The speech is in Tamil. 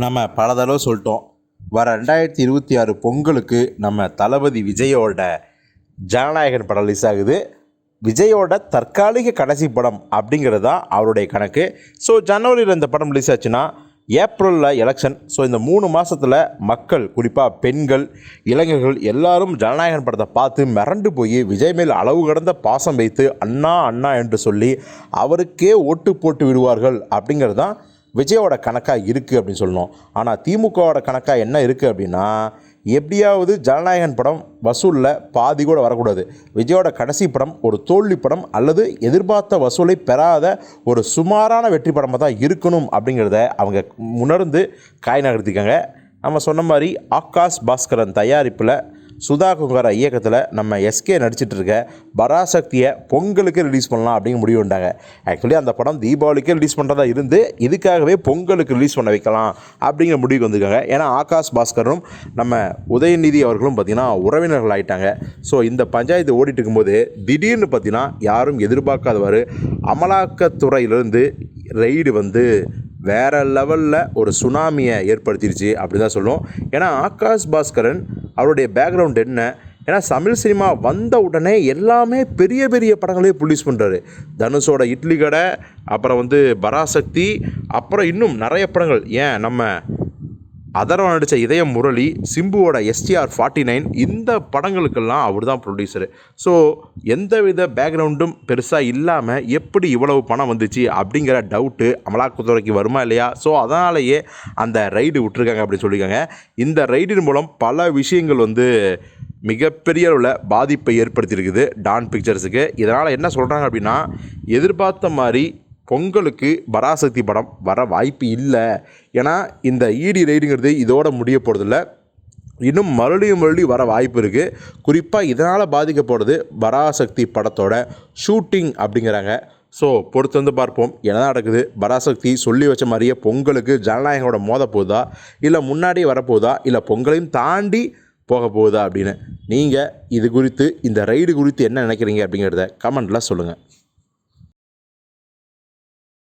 நம்ம பல தடவை சொல்லிட்டோம். வர ரெண்டாயிரத்தி இருபத்தி ஆறு பொங்கலுக்கு நம்ம தளபதி விஜயோட ஜனநாயகன் படம் ரிலீஸ் ஆகுது. விஜயோட தற்காலிக கடைசி படம் அப்படிங்கிறது தான் அவருடைய கணக்கு. ஸோ ஜனவரியில் இந்த படம் ரிலீஸ் ஆச்சுன்னா ஏப்ரலில் எலெக்ஷன் ஸோ இந்த மூணு மாதத்தில் மக்கள் குறிப்பாக பெண்கள் இளைஞர்கள் எல்லாரும் ஜனநாயகன் படத்தை பார்த்து மிரண்டு போய் விஜய் மேல் அளவு கடந்த பாசம் வைத்து அண்ணா அண்ணா என்று சொல்லி அவருக்கே ஓட்டு போட்டு விடுவார்கள் அப்படிங்கிறது தான் விஜயோட கணக்காக இருக்குது அப்படின்னு சொல்லணும். ஆனால் திமுகவோட கணக்காக என்ன இருக்குது அப்படின்னா எப்படியாவது ஜனநாயகன் படம் வசூலில் பாதி கூட வரக்கூடாது. விஜயோட கடைசி படம் ஒரு தோல்வி படம் அல்லது எதிர்பார்த்த வசூலை பெறாத ஒரு சுமாரான வெற்றி படமாக தான் இருக்கணும் அப்படிங்கிறத அவங்க உணர்ந்து காய் நகர்த்திக்காங்க நம்ம சொன்ன மாதிரி ஆகாஷ் பாஸ்கரன் தயாரிப்பில் சுதா குங்காரா இயக்கத்தில் நம்ம எஸ்கே நடிச்சிட்டு இருக்க பராசக்தியை பொங்கலுக்கு ரிலீஸ் பண்ணலாம் அப்படிங்க முடிவு பண்ணிட்டாங்க. ஆக்சுவலி அந்த படம் தீபாவளிக்கு ரிலீஸ் பண்ணுறதா இருந்து இதுக்காகவே பொங்கலுக்கு ரிலீஸ் பண்ண வைக்கலாம் அப்படிங்கிற முடிவுக்கு வந்திருக்காங்க. ஏன்னா ஆகாஷ் பாஸ்கரும் நம்ம உதயநிதி அவர்களும் பார்த்திங்கன்னா உறவினர்கள் ஆகிட்டாங்க ஸோ இந்த பஞ்சாயத்து ஓடிட்டு இருக்கும்போது திடீர்னு பார்த்திங்கன்னா யாரும் எதிர்பார்க்காதவாறு அமலாக்கத்துறையிலிருந்து ரெய்டு வந்து வேற லெவலில் ஒரு சுனாமியை ஏற்படுத்திடுச்சு அப்படி தான் சொல்லுவோம். ஏன்னா ஆகாஷ் பாஸ்கரன் அவருடைய பேக்ரவுண்ட் என்ன? ஏன்னா தமிழ் சினிமா வந்த உடனே எல்லாமே பெரிய பெரிய படங்களே ப்ரொடியூஸ் பண்ணுறாரு தனுஷோட இட்லி கடை அப்புறம் வந்து பராசக்தி அப்புறம் இன்னும் நிறைய படங்கள். ஏன்? நம்ம அதர்வா நடித்த இதயம் முரளி சிம்புவோட எஸ்டிஆர் ஃபார்ட்டி நைன் இந்த படங்களுக்கெல்லாம் அவர் தான் ப்ரொடியூசரு ஸோ எந்தவித பேக்ரவுண்டும் பெருசாக இல்லாமல் எப்படி இவ்வளவு பணம் வந்துச்சு அப்படிங்கிற டவுட்டு அமலாக்கத்துறைக்கு வருமா இல்லையா? ஸோ அதனாலேயே அந்த ரைடு விட்டுருக்காங்க அப்படின்னு சொல்லியிருக்காங்க. இந்த ரைடின் மூலம் பல விஷயங்கள் வந்து மிகப்பெரிய அளவில் பாதிப்பை ஏற்படுத்தியிருக்குது டான் பிக்சர்ஸுக்கு. இதனால் என்ன சொல்கிறாங்க அப்படின்னா எதிர்பார்த்த மாதிரி பொங்கலுக்கு பராசக்தி படம் வர வாய்ப்பு இல்லை. ஏன்னா இந்த ஈடி ரைடுங்கிறது இதோட முடிய போகிறதில்ல இன்னும் மறுபடியும் மறுபடியும் வர வாய்ப்பு இருக்குது குறிப்பாக இதனால் பாதிக்கப்படுறது பராசக்தி படத்தோட ஷூட்டிங் அப்படிங்கிறாங்க. ஸோ பொறுத்து வந்து பார்ப்போம். என்ன நடக்குது? பராசக்தி சொல்லி வச்ச மாதிரியே பொங்கலுக்கு ஜனநாயகனோட மோத போகுதா? இல்லை முன்னாடியே வரப்போகுதா? இல்லை பொங்கலையும் தாண்டி போக போகுதா அப்படின்னு? நீங்கள் இது குறித்து இந்த ரைடு குறித்து என்ன நினைக்கிறீங்க அப்படிங்கிறத கமெண்ட்டில் சொல்லுங்கள்